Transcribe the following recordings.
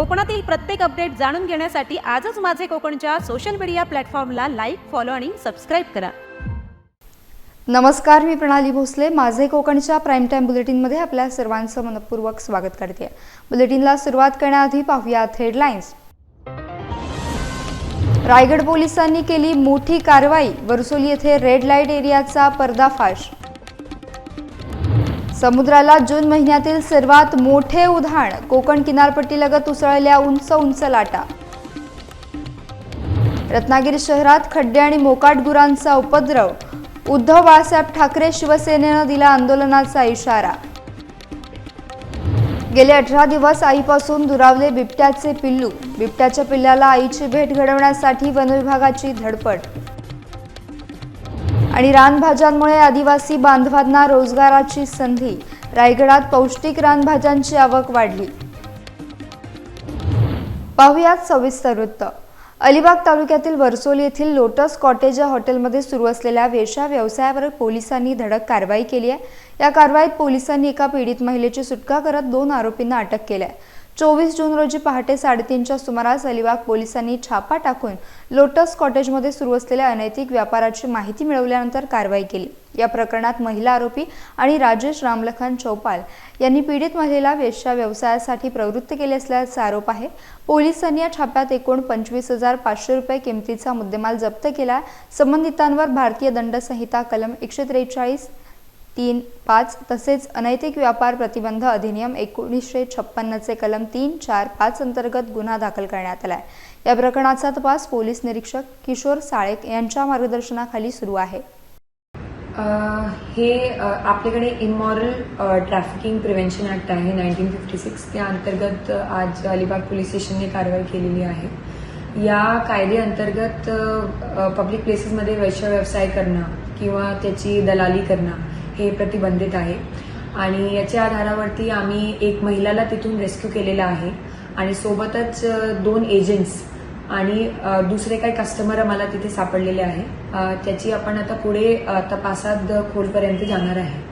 कोकणातील प्रत्येक अपडेट जाणून घेण्यासाठी आजच माझे कोकणच्या सोशल मीडिया प्लॅटफॉर्मला लाईक फॉलो आणि सबस्क्राईब करा. नमस्कार मी प्रणाली भोसले. माझे कोकणच्या प्राईम टाईम बुलेटिनमध्ये आपल्या सर्वांचं मनपूर्वक स्वागत करते. बुलेटिनला सुरुवात करण्याआधी पाहूयात हेडलाईन्स रायगड पोलिसांनी केली मोठी कारवाई. वरसोली येथे रेड लाइट एरियाचा पर्दाफाश. समुद्राला जून महिन्यातील सर्वात मोठे उधाण कोकण किनारपट्टीलगत उसळल्या उंच उंच लाटा. रत्नागिरी शहरात खड्डे आणि मोकाट गुरांचा उपद्रव. उद्धव बाळासाहेब ठाकरे शिवसेनेनं दिला आंदोलनाचा इशारा. गेले अठरा दिवस आईपासून दुरावले बिबट्याचे पिल्लू. बिबट्याच्या पिल्ल्याला आईची भेट घडवण्यासाठी वनविभागाची धडपड. आणि रानभाज्यांमुळे आदिवासी बांधवांना रोजगाराची संधी. रायगडात पौष्टिक रानभाज्यांची आवक वाढली. पाहुयात सविस्तर वृत्त. अलिबाग तालुक्यातील वरसोली येथील लोटस कॉटेज या हॉटेलमध्ये सुरू असलेल्या वेश्या व्यवसायावर पोलिसांनी धडक कारवाई केली आहे. या कारवाईत पोलिसांनी एका पीडित महिलेची सुटका करत दोन आरोपींना अटक केली आहे. चोवीस जून रोजी पहाटे साडेतीनच्या सुमारास अलिबाग पोलिसांनी छापा टाकून लोटस कॉटेजमध्ये सुरू असलेल्या अनैतिक व्यापाराची माहिती मिळवल्यानंतर कारवाई केली. या प्रकरणात महिला आरोपी आणि राजेश रामलखन चौपाल यांनी पीडित महिलेला वेश्या व्यवसायासाठी प्रवृत्त केले असल्याचा आरोप आहे. पोलिसांनी या छाप्यात एकूण पंचवीस हजार पाचशे रुपये किमतीचा मुद्देमाल जप्त केला. संबंधितांवर भारतीय दंड संहिता कलम एकशे त्रेचाळीस तीन पाच तसेच अनैतिक व्यापार प्रतिबंध अधिनियम एकोणीसशे छप्पन्नचे कलम तीन चार पाच अंतर्गत गुन्हा दाखल करण्यात आला आहे या प्रकरणाचा तपास पोलीस निरीक्षक किशोर साळेक यांच्या मार्गदर्शनाखाली सुरू आहे. हे आपल्याकडे इमॉरल ट्रॅफिकिंग प्रिव्हेन्शन ऍक्ट आहे. नाईन्टीन फिफ्टी सिक्स त्या अंतर्गत आज अलिबाग पोलीस स्टेशनने कारवाई केलेली आहे. या कायद्याअंतर्गत पब्लिक प्लेसेसमध्ये वैश्य व्यवसाय करणं किंवा त्याची दलाली करणं हे प्रतिबंधित आहे. आणि याच्या आधारावरती आम्ही एक महिलाला तिथून रेस्क्यू केलेला आहे. आणि सोबतच दोन एजंट्स आणि दुसरे काही कस्टमर मला तिथे सापडलेले आहे. त्याची आपण आता पुढे तपासात खोलपर्यंत जाणार आहे.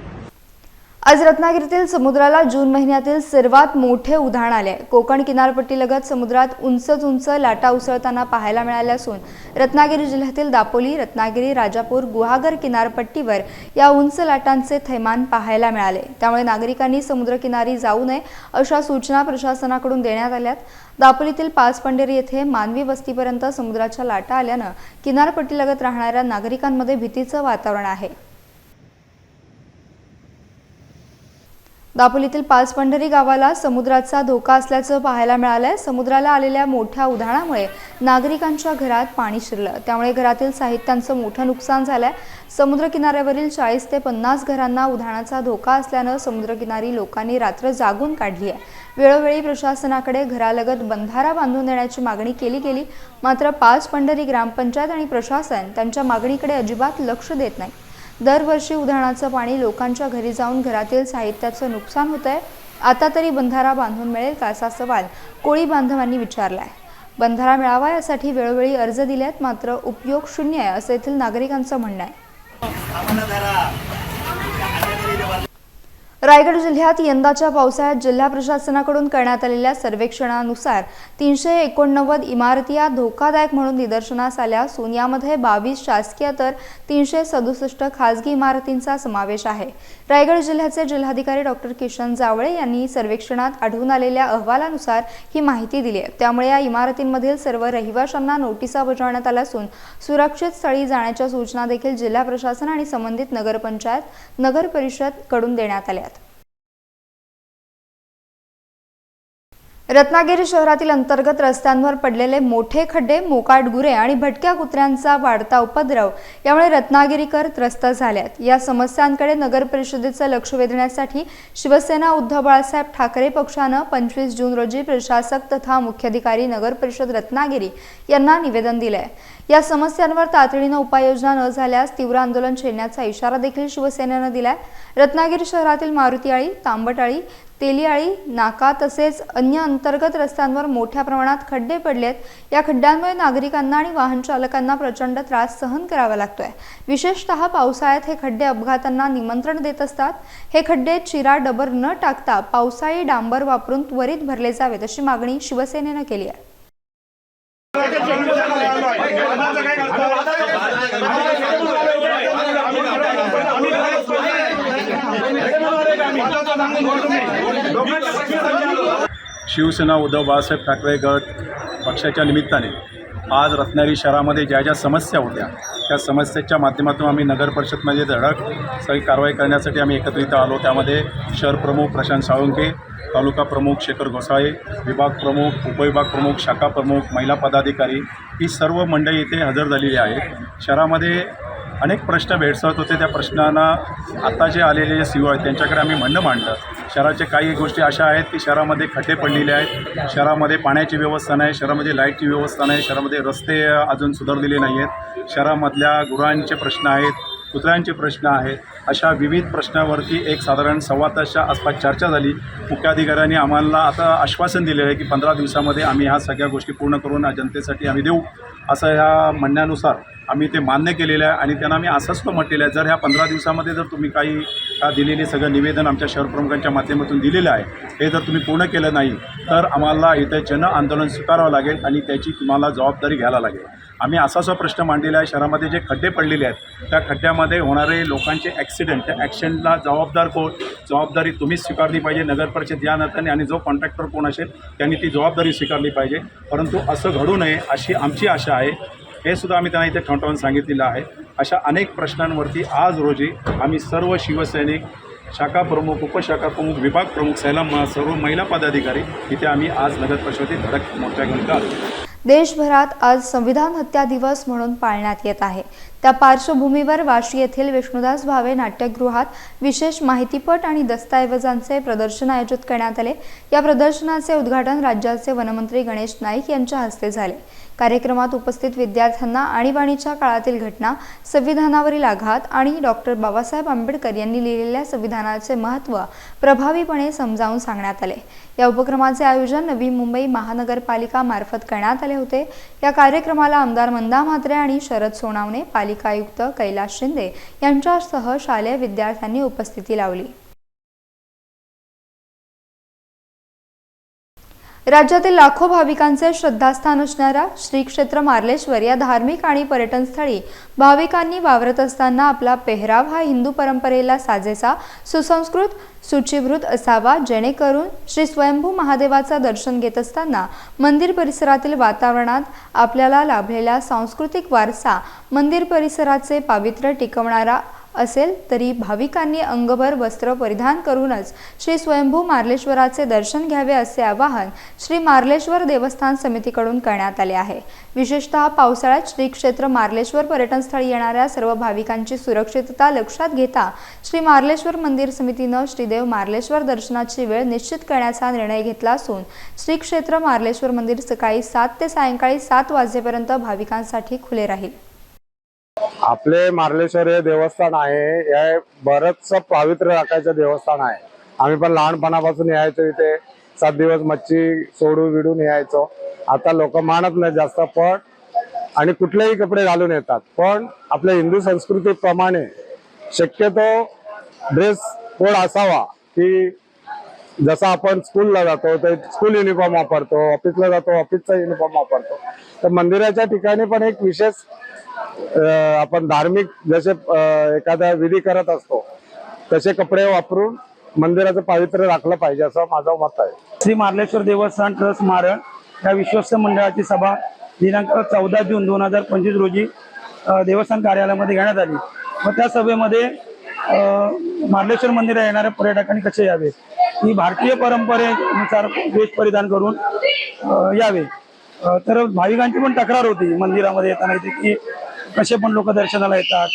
आज रत्नागिरीतील समुद्राला जून महिन्यातील सर्वात मोठे उधाण आले आहे. कोकण किनारपट्टीलगत समुद्रात उंचच उंच लाटा उसळताना पाहायला मिळाल्या असून रत्नागिरी जिल्ह्यातील दापोली रत्नागिरी राजापूर गुहागर किनारपट्टीवर या उंच लाटांचे थैमान पाहायला मिळाले. त्यामुळे नागरिकांनी समुद्रकिनारी जाऊ नये अशा सूचना प्रशासनाकडून देण्यात आल्यात. दापोलीतील पाच पंढेरी येथे मानवी वस्तीपर्यंत समुद्राच्या लाटा आल्यानं किनारपट्टीलगत राहणाऱ्या नागरिकांमध्ये भीतीचं वातावरण आहे. दापोलीतील पाच पंढरी गावाला समुद्राचा धोका असल्याचं पाहायला मिळालंय. समुद्राला आलेल्या मोठ्या उधाणामुळे नागरिकांच्या घरात पाणी शिरलं. त्यामुळे घरातील साहित्यांचं मोठं नुकसान झालंय. समुद्रकिनाऱ्यावरील चाळीस ते पन्नास घरांना उधाणाचा धोका असल्यानं समुद्रकिनारी लोकांनी रात्र जागून काढली आहे. वेळोवेळी प्रशासनाकडे घरालगत बंधारा बांधून देण्याची मागणी केली गेली. मात्र पाच पंढरी ग्रामपंचायत आणि प्रशासन त्यांच्या मागणीकडे अजिबात लक्ष देत नाही. दरवर्षी उधाणाचं पाणी लोकांच्या घरी जाऊन घरातील साहित्याचं नुकसान होत आहे आता तरी बंधारा बांधून मिळेल का असा सवाल कोळी बांधवांनी विचारला आहे बंधारा मिळावा यासाठी वेळोवेळी अर्ज दिलेत मात्र उपयोग शून्य आहे असं येथील नागरिकांचं म्हणणं आहे. रायगड जिल्ह्यात यंदाच्या पावसाळ्यात जिल्हा प्रशासनाकडून करण्यात आलेल्या सर्वेक्षणानुसार तीनशे एकोणनव्वद इमारती या धोकादायक म्हणून निदर्शनास आल्या असून यामध्ये बावीस शासकीय तर तीनशे सदुसष्ट खासगी इमारतींचा समावेश आहे. रायगड जिल्ह्याचे जिल्हाधिकारी डॉक्टर किशन जावळे यांनी सर्वेक्षणात आढळून आलेल्या अहवालानुसार ही माहिती दिली आहे. त्यामुळे या इमारतींमधील सर्व रहिवाशांना नोटिसा बजावण्यात आल्या असून सुरक्षित स्थळी जाण्याच्या सूचना देखील जिल्हा प्रशासन आणि संबंधित नगरपंचायत नगर परिषदकडून देण्यात आल्या रत्नागिरी शहरातील अंतर्गत रस्त्यांवर पडलेले मोठे खड्डे मोकाट गुरे आणि भटक्या कुत्र्यांचा वाढता उपद्रव यामुळे रत्नागिरीकर त्रस्त झाल्यात. या समस्यांकडे नगर परिषदेचं लक्ष वेधण्यासाठी शिवसेना उद्धव बाळासाहेब ठाकरे पक्षानं पंचवीस जून रोजी प्रशासक तथा मुख्याधिकारी नगर परिषद रत्नागिरी यांना निवेदन दिलंय. या समस्यांवर तातडीनं उपाययोजना न झाल्यास तीव्र आंदोलन छेडण्याचा इशारा देखील शिवसेनेनं दिलाय. रत्नागिरी शहरातील मारुतीआळी तांबटाळी तेलियाळी नाका तसेच अन्य अंतर्गत रस्त्यांवर मोठ्या प्रमाणात खड्डे पडलेत. या खड्ड्यांमुळे नागरिकांना आणि वाहन चालकांना प्रचंड त्रास सहन करावा लागतोय. विशेषतः पावसाळ्यात हे खड्डे अपघातांना निमंत्रण देत असतात. हे खड्डे चिरा डबर न टाकता पावसाळी डांबर वापरून त्वरित भरले जावेत अशी मागणी शिवसेनेनं केली आहे. शिवसेना उद्धव बाळासाहेब ठाकरे गट पक्षाच्या निमित्ताने आज रत्नागिरी शहरामध्ये ज्या ज्या समस्या होत्या त्या समस्येच्या माध्यमातून आम्ही नगर परिषदमध्ये धडक सगळी कारवाई करण्यासाठी आम्ही एकत्रित आलो. त्यामध्ये शहर प्रमुख प्रशांत साळुंके तालुका प्रमुख शेखर घोसाळे विभाग प्रमुख उपविभाग प्रमुख शाखा प्रमुख महिला पदाधिकारी ही सर्व मंडळी इथे हजर झालेली आहेत. शहरामध्ये अनेक प्रश्न भेडसावत होते. त्या प्रश्नांना आता जे आलेले जे सी आहेत त्यांच्याकडे आम्ही म्हणणं मांडलं. शहराच्या काही गोष्टी अशा आहेत की शहरामध्ये खड्डे पडलेले आहेत. शहरामध्ये पाण्याची व्यवस्था नाही शहरामध्ये लाईटची व्यवस्था नाही शहरामध्ये रस्ते अजून सुधारलेले नाही आहेत शहरामधल्या गुरांचे प्रश्न आहेत कुत्र्यांचे प्रश्न आहेत. अशा विविध प्रश्नावरती एक साधारण सव्वा तासच्या आसपास चर्चा झाली. मुख्याधिकाऱ्यांनी आम्हाला आता आश्वासन दिलेलं आहे की पंधरा दिवसामध्ये आम्ही ह्या सगळ्या गोष्टी पूर्ण करून जनतेसाठी आम्ही देऊ. असं ह्या म्हणण्यानुसार आम्ही ते मान्य केलेलं आहे आणि त्यांना आम्ही असंच तो म्हटलेलं आहे. जर ह्या पंधरा दिवसामध्ये जर तुम्ही काही का दिलेले सगळं निवेदन आमच्या शहरप्रमुखांच्या माध्यमातून दिलेलं आहे हे जर तुम्ही पूर्ण केलं नाही तर आम्हाला इथे जन आंदोलन स्वीकारावं लागेल आणि त्याची तुम्हाला जबाबदारी घ्यायला लागेल. आम्ही असाच प्रश्न मांडलेला आहे. शहरामध्ये जे खड्डे पडलेले आहेत त्या खड्ड्यामध्ये होणारे लोकांचे ॲक्सिडेंट त्या ॲक्सिडेंटला जबाबदार कोण? जबाबदारी तुम्हीच स्वीकारली पाहिजे. नगर परिषद या नात्याने आणि जो कॉन्ट्रॅक्टर कोण असेल त्यांनी ती जबाबदारी स्वीकारली पाहिजे. परंतु असं घडू नये अशी आमची आशा आहे. हे सुद्धा आम्ही त्यांना इथे ठणठावून सांगितलेलं आहे. अशा अनेक प्रश्नांवरती आज रोजी आम्ही सर्व शिवसैनिक शाखा प्रमुख उपशाखा प्रमुख विभाग प्रमुख सैला सर्व महिला पदाधिकारी इथे आम्ही आज नगर परिषदेत धडक मोठ्या घेऊन देशभरात आज संविधान हत्या दिवस म्हणून पाळण्यात येत आहे. त्या पार्श्वभूमीवर वाशी येथील विष्णुदास भावे नाट्यगृहात विशेष माहितीपट आणि दस्तऐवजांचे प्रदर्शन आयोजित करण्यात आले. या प्रदर्शनाचे उद्घाटन राज्याचे वनमंत्री गणेश नाईक यांच्या हस्ते झाले. कार्यक्रमात उपस्थित विद्यार्थ्यांना आणीबाणीच्या काळातील घटना संविधानावरील आघात आणि डॉक्टर बाबासाहेब आंबेडकर यांनी लिहिलेल्या संविधानाचे महत्त्व प्रभावीपणे समजावून सांगण्यात आले. या उपक्रमाचे आयोजन नवी मुंबई महानगरपालिका मार्फत करण्यात आले होते. या कार्यक्रमाला आमदार मंदा म्हात्रे आणि शरद सोनावणे पालिका आयुक्त कैलास शिंदे यांच्यासह शालेय विद्यार्थ्यांनी उपस्थिती लावली. राज्यातील लाखो भाविकांचे श्रद्धास्थान असणाऱ्या श्री क्षेत्र मार्लेश्वर या धार्मिक आणि पर्यटनस्थळी भाविकांनी वावरत असताना आपला पेहराव हा हिंदू परंपरेला साजेसा सुसंस्कृत शुचिवृत असावा जेणेकरून श्री स्वयंभू महादेवाचं दर्शन घेत असताना मंदिर परिसरातील वातावरणात आपल्याला लाभलेला सांस्कृतिक वारसा मंदिर परिसराचे पावित्र्य टिकवणारा असेल तरी भाविकांनी अंगभर वस्त्र परिधान करूनच श्री स्वयंभू मार्लेश्वराचे दर्शन घ्यावे असे आवाहन श्री मार्लेश्वर देवस्थान समितीकडून करण्यात आले आहे. विशेषतः पावसाळ्यात श्री क्षेत्र मार्लेश्वर पर्यटनस्थळी येणाऱ्या सर्व भाविकांची सुरक्षितता लक्षात घेता श्री मार्लेश्वर मंदिर समितीनं श्रीदेव मार्लेश्वर दर्शनाची वेळ निश्चित करण्याचा निर्णय घेतला असून श्री क्षेत्र मार्लेश्वर मंदिर सकाळी सात ते सायंकाळी सात वाजेपर्यंत भाविकांसाठी खुले राहील. आपले मार्लेश्वर हे देवस्थान आहे हे बरंच पावित्र्य राखायचं देवस्थान आहे. आम्ही पण लहानपणापासून यायचो इथे. सात दिवस मच्छी सोडून विडून यायचो. आता लोक मानत नाही जास्त पण आणि कुठलेही कपडे घालून येतात. पण आपल्या हिंदू संस्कृतीप्रमाणे शक्यतो ड्रेस कोड असावा की जसं आपण स्कूलला जातो तर स्कूल युनिफॉर्म वापरतो ऑफिसला जातो ऑफिसचा युनिफॉर्म वापरतो. तर मंदिराच्या ठिकाणी पण एक विशेष आपण धार्मिक जसे एखाद्या एखादा विधी करत असतो तसे कपडे वापरून मंदिराचं पावित्र्य राखलं पाहिजे असं माझं मत आहे. श्री मार्लेश्वर देवस्थान ट्रस्ट मारण या विश्वस्त मंडळाची सभा दिनांक चौदा जून दोन हजार पंचवीस रोजी देवस्थान कार्यालयामध्ये घेण्यात आली. व त्या सभेमध्ये मार्लेश्वर मंदिरात येणाऱ्या पर्यटकांनी कसे यावे? ही भारतीय परंपरेनुसार वेश परिधान करून यावे. तर भाविकांची पण तक्रार होती मंदिरामध्ये येताना इथे की कसे पण लोक दर्शनाला येतात.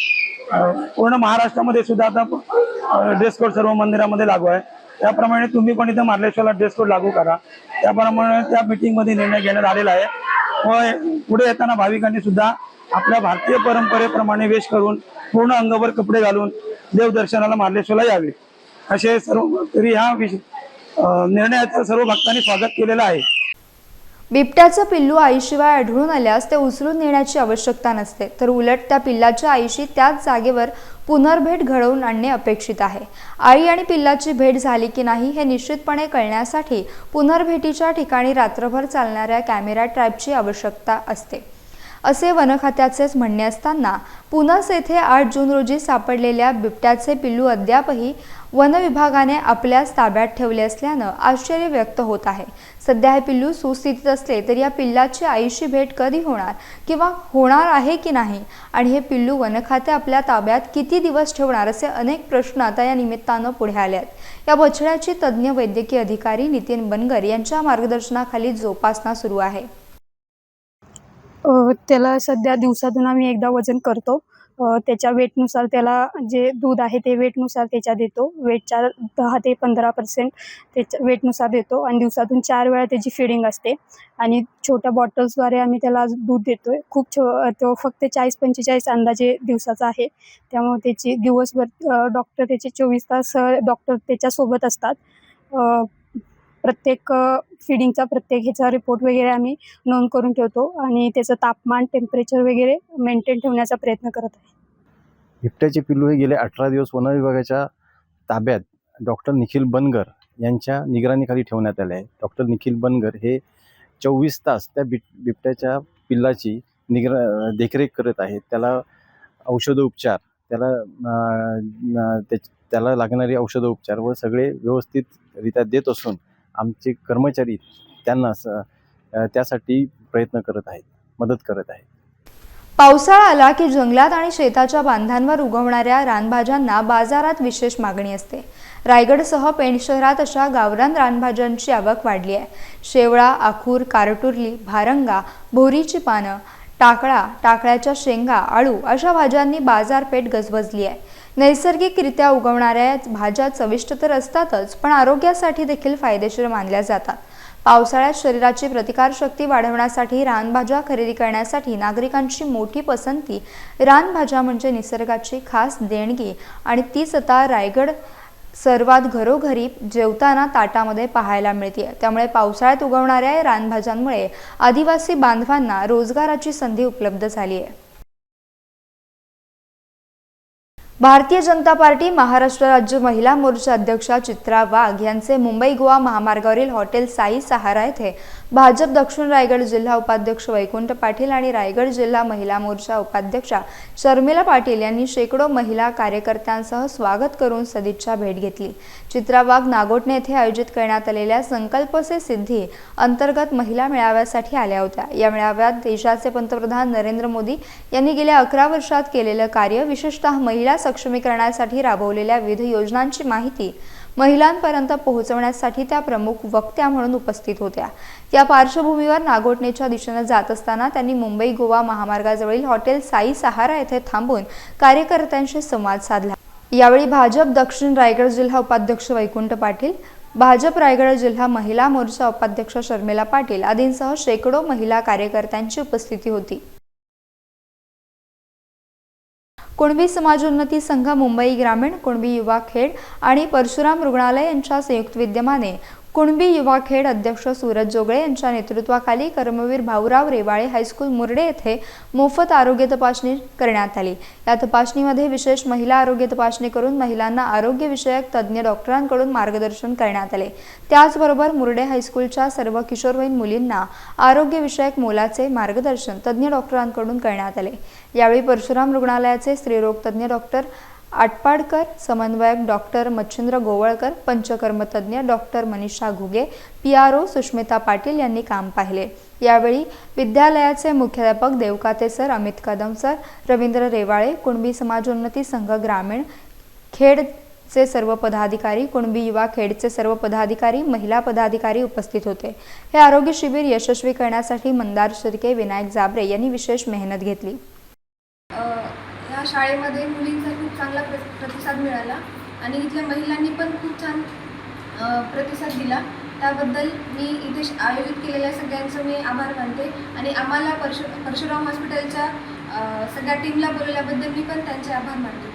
पूर्ण महाराष्ट्रामध्ये सुद्धा आता ड्रेस कोड सर्व मंदिरामध्ये लागू आहे. त्याप्रमाणे तुम्ही पण इथं मार्लेश्वरला ड्रेस कोड लागू करा. त्याप्रमाणे त्या मिटिंगमध्ये निर्णय घेण्यात आलेला आहे. व पुढे येताना भाविकांनी सुद्धा आपल्या भारतीय परंपरेप्रमाणे वेश करून पूर्ण अंगावर कपडे घालून देवदर्शनाला मार्लेश्वरला यावे. असे सर्व तरी ह्या निर्णयाचं सर्व भक्तांनी स्वागत केलेलं आहे. बिबट्याचं पिल्लू आईशिवाय आढळून आल्यास ते उचलून नेण्याची आवश्यकता नसते. तर उलट त्या पिल्लाच्या आईशी त्याच जागेवर पुनर्भेट घडवून आणणे अपेक्षित आहे. आई आणि पिल्लाची भेट झाली की नाही हे निश्चितपणे कळण्यासाठी पुनर्भेटीच्या ठिकाणी रात्रभर चालणाऱ्या कॅमेरा ट्रॅपची आवश्यकता असते. असे वनखात्याचेच म्हणणे असताना पुनस येथे आठ जून रोजी सापडलेल्या बिबट्याचे पिल्लू अद्यापही वन विभागाने आपल्याच ताब्यात ठेवले असल्यानं आश्चर्य व्यक्त होत आहे. सध्या हे पिल्लू सुस्थितीत असले तर या पिल्लाची आईशी भेट कधी होणार किंवा होणार आहे की नाही? आणि हे पिल्लू वनखाते आपल्या ताब्यात किती दिवस ठेवणार असे अनेक प्रश्न आता या निमित्तानं पुढे आले आहेत. या बछड्याची तज्ज्ञ वैद्यकीय अधिकारी नितीन बनगर यांच्या मार्गदर्शनाखाली जोपासना सुरू आहे. त्याला सध्या दिवसातून आम्ही एकदा वजन करतो. त्याच्या वेटनुसार त्याला जे दूध आहे ते वेटनुसार त्याच्या देतो. वेटच्या दहा ते पंधरा पर्सेंट त्याच्या वेटनुसार देतो आणि दिवसातून चार वेळा त्याची फिडिंग असते. आणि छोट्या बॉटल्सद्वारे आम्ही त्याला दूध देतो आहे खूप छो तो फक्त चाळीस पंचेचाळीस अंदाजे दिवसाचा आहे. त्यामुळे त्याची दिवसभर डॉक्टर त्याचे चोवीस तास डॉक्टर त्याच्यासोबत असतात. प्रत्येक फिडिंगचा प्रत्येक ह्याचा रिपोर्ट वगैरे आम्ही नोंद करून ठेवतो आणि त्याचं तापमान टेम्परेचर वगैरे मेंटेन ठेवण्याचा प्रयत्न करत आहे. बिबट्याचे पिल्लू हे गेले अठरा दिवस वन विभागाच्या ताब्यात. डॉक्टर निखिल बनगर यांच्या निगराणीखाली ठेवण्यात आले आहे. डॉक्टर निखिल बनगर हे चोवीस तास त्या बिब बिबट्याच्या पिल्लाची निगरा देखरेख करत आहेत. त्याला औषधोपचार त्याला त्याला लागणारे औषधोपचार व सगळे व्यवस्थितरित्या देत असून आमचे कर्मचारी त्यांना त्यासाठी प्रयत्न करत आहेत मदत करत आहेत. पावसाळा आला की जंगलात आणि शेताच्या बांधांवर उगवणाऱ्या रानभाज्यांना बाजारात विशेष मागणी असते. रायगडसह पेण शहरात अशा गावरान रानभाज्यांची आवक वाढली आहे. शेवळा आखूर कारटुरली भारंगा भोरीची पानं टाकळा टाकळ्याच्या शेंगा आळू अशा भाज्यांनी बाजारपेठ गजबजली आहे. नैसर्गिकरित्या उगवणाऱ्या भाज्या चविष्ट तर असतातच पण आरोग्यासाठी देखील फायदेशीर मानल्या जातात. पावसाळ्यात शरीराची प्रतिकारशक्ती वाढवण्यासाठी रानभाज्या खरेदी करण्यासाठी नागरिकांची मोठी पसंती रानभाज्या म्हणजे निसर्गाची खास देणगी आणि तीच आता रायगड सर्वात घरोघरी जेवताना ताटामध्ये पाहायला मिळते. त्यामुळे पावसाळ्यात उगवणाऱ्या रानभाज्यांमुळे आदिवासी बांधवांना रोजगाराची संधी उपलब्ध झाली आहे. भारतीय जनता पार्टी महाराष्ट्र राज्य महिला मोर्चा अध्यक्षा चित्रा वाघ यांचे मुंबई गोवा महामार्गावरील हॉटेल साई सहारा येथे भाजप दक्षिण रायगड जिल्हा उपाध्यक्ष वैकुंठ पाटील आणि रायगड जिल्हा महिला मोर्चा उपाध्यक्षा शर्मिला पाटील यांनी शेकडो महिला कार्यकर्त्यांसह स्वागत करून सदिच्छा भेट घेतली. चित्रा वाघ नागोटणे येथे आयोजित करण्यात आलेल्या संकल्प से सिद्धी अंतर्गत महिला मेळाव्यासाठी आल्या होत्या. या मेळाव्यात देशाचे पंतप्रधान नरेंद्र मोदी यांनी गेल्या अकरा वर्षात केलेलं कार्य विशेषतः महिला सक्षमीकरणासाठी राबवलेल्या विविध योजनांची माहिती महिलांपर्यंत पोहोचवण्यासाठी त्या प्रमुख वक्त्या म्हणून उपस्थित होत्या. या पार्श्वभूमीवर नागोटणेच्या दिशेनं जात असताना त्यांनी मुंबई गोवा महामार्गाजवळील हॉटेल साई सहारा येथे थांबून कार्यकर्त्यांशी संवाद साधला. यावेळी भाजप दक्षिण रायगड जिल्हा उपाध्यक्ष वैकुंठ पाटील भाजप रायगड जिल्हा महिला मोर्चा उपाध्यक्ष शर्मिला पाटील आदींसह शेकडो महिला कार्यकर्त्यांची उपस्थिती होती. कुणबी समाजोन्नती संघ मुंबई ग्रामीण कुणबी युवा खेड आणि परशुराम रुग्णालय यांच्या संयुक्त विद्यमाने कुणबी युवा खेड अध्यक्ष सूरज जोगळे यांच्या नेतृत्वाखाली कर्मवीर भाऊराव रेवाळे हायस्कूल मुरडे येथे मोफत आरोग्य तपासणी करण्यात आली. या तपासणीमध्ये विशेष महिला आरोग्य तपासणी करून महिलांना आरोग्यविषयक तज्ज्ञ डॉक्टरांकडून मार्गदर्शन करण्यात आले. त्याचबरोबर मुरडे हायस्कूलच्या सर्व किशोरवयीन मुलींना आरोग्यविषयक मोलाचे मार्गदर्शन तज्ज्ञ डॉक्टरांकडून करण्यात आले. यावेळी परशुराम रुग्णालयाचे स्त्रीरोग तज्ज्ञ डॉक्टर आटपाडकर समन्वयक doctor Machhindra Gowalkar पंचकर्मतज्ञ doctor Manisha Ghuge P R O Sushmita Patil यांनी काम पाहिले. यावेळी विद्यालयाचे मुख्याध्यापक देवकाते सर अमित कदम सर रवींद्र रेवाळे कुणबी समाजोन्नती संघ ग्रामीण खेडचे सर्व पदाधिकारी कुणबी युवा खेडचे सर्व पदाधिकारी महिला पदाधिकारी उपस्थित होते. हे आरोग्य शिबिर यशस्वी करण्यासाठी मंदार शिर्के विनायक जाबरे यांनी विशेष मेहनत घेतली. या शाळेमध्ये मुलींचा चांगला प्र प्रतिसाद मिळाला. आणि इथल्या महिलांनी पण खूप छान प्रतिसाद दिला. त्याबद्दल मी इथे श- आयोजित केलेल्या सगळ्यांचं मी आभार मानते. आणि आम्हाला परशु परशुराम हॉस्पिटलच्या सगळ्या टीमला बोलवल्याबद्दल मी पण त्यांचे आभार मानते.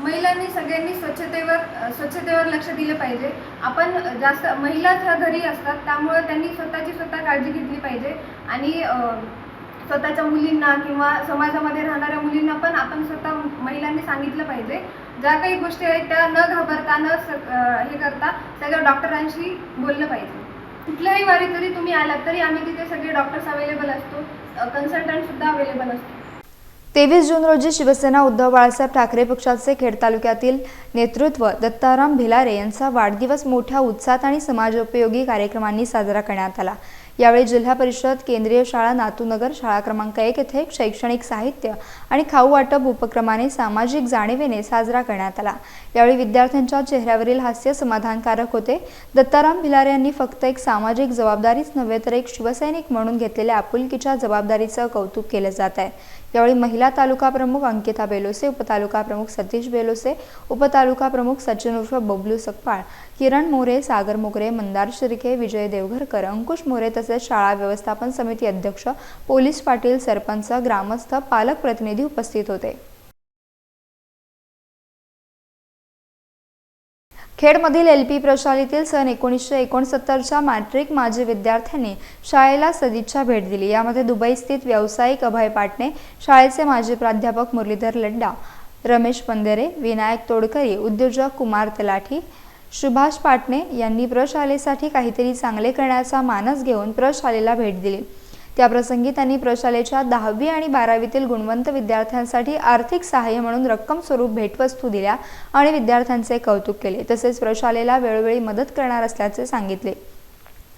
महिलांनी सगळ्यांनी स्वच्छतेवर स्वच्छतेवर लक्ष दिलं पाहिजे. आपण जास्त महिलाच ह्या घरी असतात त्यामुळे त्यांनी स्वतःची स्वतः काळजी घेतली पाहिजे. आणि स्वतःच्या मुलींना किंवा समाजामध्ये राहणाऱ्या मुलींना पण आपण स्वतः महिलांनी सांगितलं पाहिजे. ज्या काही गोष्टी आहेत त्या न घाबरता न हे करता सगळ्या डॉक्टरांशी बोललं पाहिजे. कुठल्याही वारी जरी तुम्ही आलात तरी आम्ही तिथे सगळे डॉक्टर्स अवेलेबल असतो. कन्सल्टंट सुद्धा अवेलेबल असतो. तेवीस जून रोजी शिवसेना उद्धव बाळासाहेब ठाकरे पक्षाचे खेड तालुक्यातील नेतृत्व दत्ताराम भिलारे यांचा वाढदिवस मोठ्या उत्साहात आणि समाजोपयोगी कार्यक्रमांनी साजरा करण्यात आला. यावेळी जिल्हा परिषद केंद्रीय शाळा नातूनगर शाळा क्रमांक एक येथे शैक्षणिक साहित्य आणि खाऊ वाटप उपक्रमाने सामाजिक जाणीवेने साजरा करण्यात आला. यावेळी विद्यार्थ्यांच्या चेहऱ्यावरील हास्य समाधानकारक होते. दत्ताराम भिलारे यांनी फक्त एक सामाजिक जबाबदारीच नव्हे तर एक शिवसैनिक म्हणून घेतलेल्या आपुलकीच्या जबाबदारीचं कौतुक केलं जात आहे. यावेळी महिला तालुका प्रमुख अंकिता बेलोसे उपतालुका प्रमुख सतीश बेलोसे उपतालुका प्रमुख सचिन उर्फ बबलू सकपाळ किरण मोरे सागर मोगरे मंदार शिर्के विजय देवघरकर अंकुश मोरे तसेच शाळा व्यवस्थापन समिती अध्यक्ष पोलीस पाटील सरपंच ग्रामस्थ पालक प्रतिनिधी उपस्थित होते. खेडमधील एल पी प्रशालेतील सन एकोणीसशे एकोणसत्तरच्या मॅट्रिक माजी विद्यार्थ्यांनी शाळेला सदिच्छा भेट दिली. यामध्ये दुबई स्थित व्यावसायिक अभय पाटणे शाळेचे माजी प्राध्यापक मुरलीधर लड्डा रमेश पंदेरे विनायक तोडकरी उद्योजक कुमार तलाठी सुभाष पाटणे यांनी प्रशालेसाठी काहीतरी चांगले करण्याचा मानस घेऊन प्रशालेला भेट दिली. त्याप्रसंगी त्यांनी प्रशालेच्या दहावी आणि बारावीतील गुणवंत विद्यार्थ्यांसाठी आर्थिक सहाय्य म्हणून रक्कम स्वरूप भेटवस्तू दिल्या आणि विद्यार्थ्यांचे कौतुक केले. तसेच प्रशालेला वेळोवेळी मदत करणार असल्याचे सांगितले.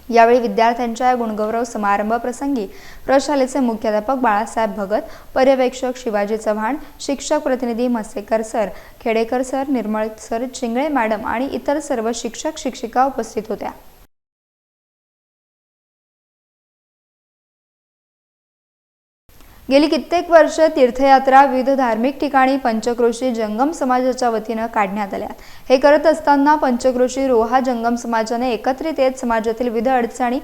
यावेळी विद्यार्थ्यांच्या या गुणगौरव समारंभ प्रसंगी प्रशालेचे मुख्याध्यापक बाळासाहेब भगत पर्यवेक्षक शिवाजी चव्हाण शिक्षक प्रतिनिधी Masekar sir Khedekar sir Nirmal sir Chingle madam आणि इतर सर्व शिक्षक शिक्षिका उपस्थित होत्या. गेली कित्येक वर्ष तीर्थयात्रा विविध धार्मिक ठिकाणी पंचक्रोशी जंगम समाजाच्या वतीनं काढण्यात आल्या. हे करत असताना पंचक्रोशी रोहा जंगम समाजाने एकत्रित येत समाजातील विविध अडचणी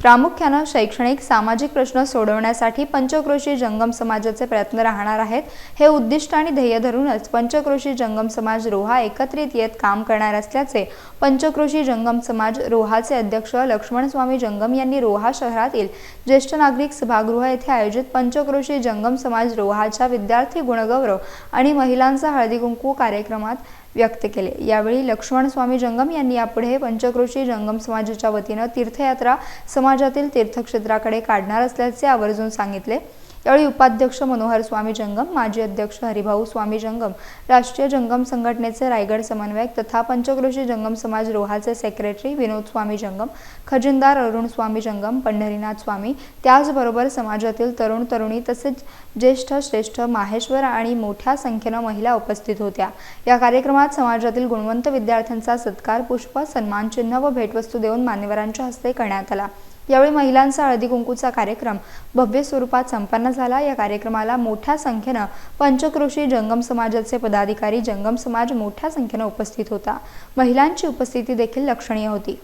प्रामुख्यानं शैक्षणिक सामाजिक प्रश्न सोडवण्यासाठी पंचक्रोशी जंगम समाजाचे प्रयत्न राहणार आहेत. हे उद्दिष्ट आणि ध्येय धरूनच पंचक्रोशी जंगम समाज रोहा एकत्रित येत काम करणार असल्याचे पंचक्रोशी जंगम समाज रोहाचे अध्यक्ष लक्ष्मण स्वामी जंगम यांनी रोहा शहरातील ज्येष्ठ नागरिक सभागृह येथे आयोजित पंचक्रोशी जंगम समाज रोहाच्या विद्यार्थी गुणगौरव आणि महिलांचा हळदी कुंकू कार्यक्रमात व्यक्त केले. यावेळी लक्ष्मण स्वामी जंगम यांनी यापुढे पंचक्रोशी जंगम समाजाच्या वतीनं तीर्थयात्रा समाजातील तीर्थक्षेत्राकडे काढणार असल्याचे आवर्जून सांगितले. यावेळी उपाध्यक्ष मनोहर स्वामी जंगम माजी अध्यक्ष हरिभाऊ स्वामी जंगम राष्ट्रीय जंगम संघटनेचे रायगड समन्वयक तथा पंचक्रोशी जंगम समाज रोहाचे सेक्रेटरी विनोद स्वामी जंगम खजिनदार अरुण स्वामी जंगम पंढरीनाथ स्वामी त्याचबरोबर समाजातील तरुण तरुणी तसेच ज्येष्ठ श्रेष्ठ माहेश्वर आणि मोठ्या संख्येनं महिला उपस्थित होत्या. या कार्यक्रमात समाजातील गुणवंत विद्यार्थ्यांचा सत्कार पुष्प सन्मानचिन्ह व भेटवस्तू देऊन मान्यवरांच्या हस्ते करण्यात आला. यावेळी महिलांचा हळदी कुंकूचा कार्यक्रम भव्य स्वरूपात संपन्न झाला. या कार्यक्रमाला मोठ्या संख्येनं पंचकृषी जंगम समाजाचे पदाधिकारी जंगम समाज मोठ्या संख्येनं उपस्थित होता. महिलांची उपस्थिती देखील लक्षणीय होती.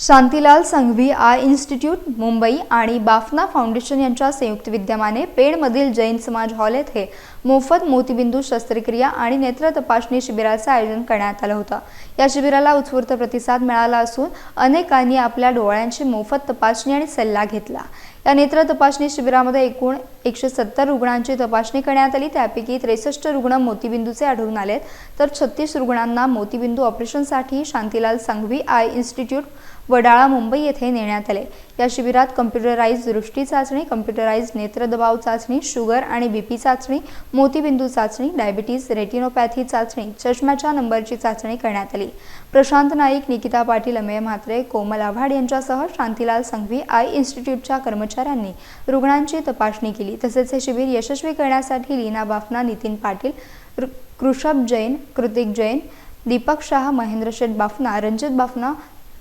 शांतीलाल संघवी आय इन्स्टिट्यूट मुंबई आणि बाफना फाउंडेशन यांच्या संयुक्त विद्यमाने पेणमधील जैन समाज हॉल येथे मोफत मोतीबिंदू शस्त्रक्रिया आणि नेत्र तपासणी शिबिराचं आयोजन करण्यात आलं होतं. या शिबिराला उत्स्फूर्त प्रतिसाद मिळाला असून अनेकांनी आपल्या डोळ्यांची मोफत तपासणी आणि सल्ला घेतला. या नेत्र तपासणी शिबिरामध्ये एकूण एकशे सत्तर रुग्णांची तपासणी करण्यात आली. त्यापैकी त्रेसष्ट रुग्ण मोतीबिंदूचे आढळून आलेत. तर छत्तीस रुग्णांना मोतीबिंदू ऑपरेशनसाठी शांतीलाल संघवी आय इन्स्टिट्यूट वडाळा मुंबई येथे नेण्यात आले. या शिबिरात कम्प्युटराइज दृष्टी चाचणी कम्प्युटराइज नेत्रदबाव चाचणी शुगर आणि बीपी चाचणी मोतीबिंदू चाचणी डायबिटीज रेटिनोपॅथी चाचणी चष्म्याच्या नंबरची चाचणी करण्यात आली. प्रशांत नाईक निकिता पाटील अमेय म्हात्रे कोमल आव्हाड यांच्यासह शांतीलाल संघवी आय इन्स्टिट्यूटच्या कर्मचाऱ्यांनी रुग्णांची तपासणी केली. तसेच हे शिबिर यशस्वी करण्यासाठी लीना बाफना नितीन पाटील कृषभ जैन कृतिक जैन दीपक शाह महेंद्र शेठ बाफना रंजित बाफना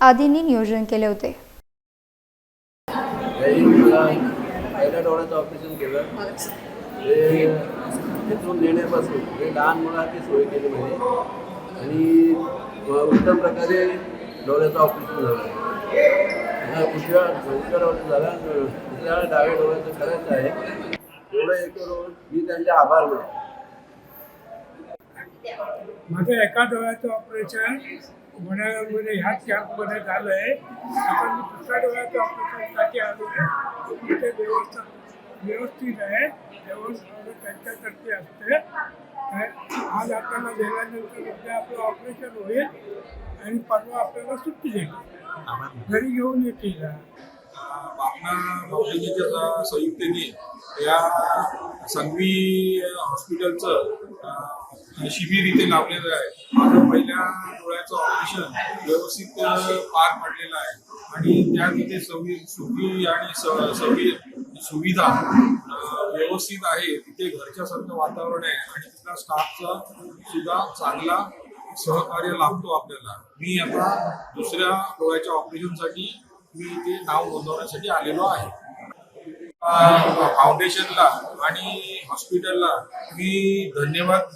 आदींनी नियोजन केले होते. पहिल्या डोळ्याचं ऑपरेशन केलं. ते तिथून नेण्यापासून लहान मुलाची सोय केली म्हणजे आणि उत्तम प्रकारे डोळ्याचं ऑपरेशन झालं. आता उजव्या उजव्या डोळ्याचं झालं दुसऱ्या डाव्या डोळ्याचं करायचं आहे. एवढं करून मी त्यांचे आभार मानतो. माझं एका डोळ्याचं ऑपरेशन पुण्यामध्ये ह्याच कॅम्पमध्ये झालं आहे आपण मी दुसऱ्या डोळ्याच्या ऑपरेशनसाठी आलो आहे. तिथे व्यवस्था व्यवस्थित आहे. व्यवस्था त्यांच्यातर्फे असते. आज आपल्याला गेल्यानंतर उद्या आपलं ऑपरेशन होईल आणि परवा आपल्याला सुट्टी देईल. घरी घेऊन येतील. बापना फाउंडेशनच्या या संघवी हॉस्पिटलचं शिबिर इथे लावलेलं आहे. माझं पहिल्या डोळ्याचं ऑपरेशन व्यवस्थित पार पडलेलं आहे. आणि त्या तिथे सवि सुखी आणि सवि सुविधा व्यवस्थित आहे. तिथे घरच्यासारखं वातावरण आहे आणि तिथला स्टाफचा सुद्धा चांगला सहकार्य लाभतो आपल्याला. मी आता दुसऱ्या डोळ्याच्या ऑपरेशनसाठी मी इथे नाव नोंदवण्यासाठी आलेलो आहे. फाउंडेशनला आणि हॉस्पिटलला मी धन्यवाद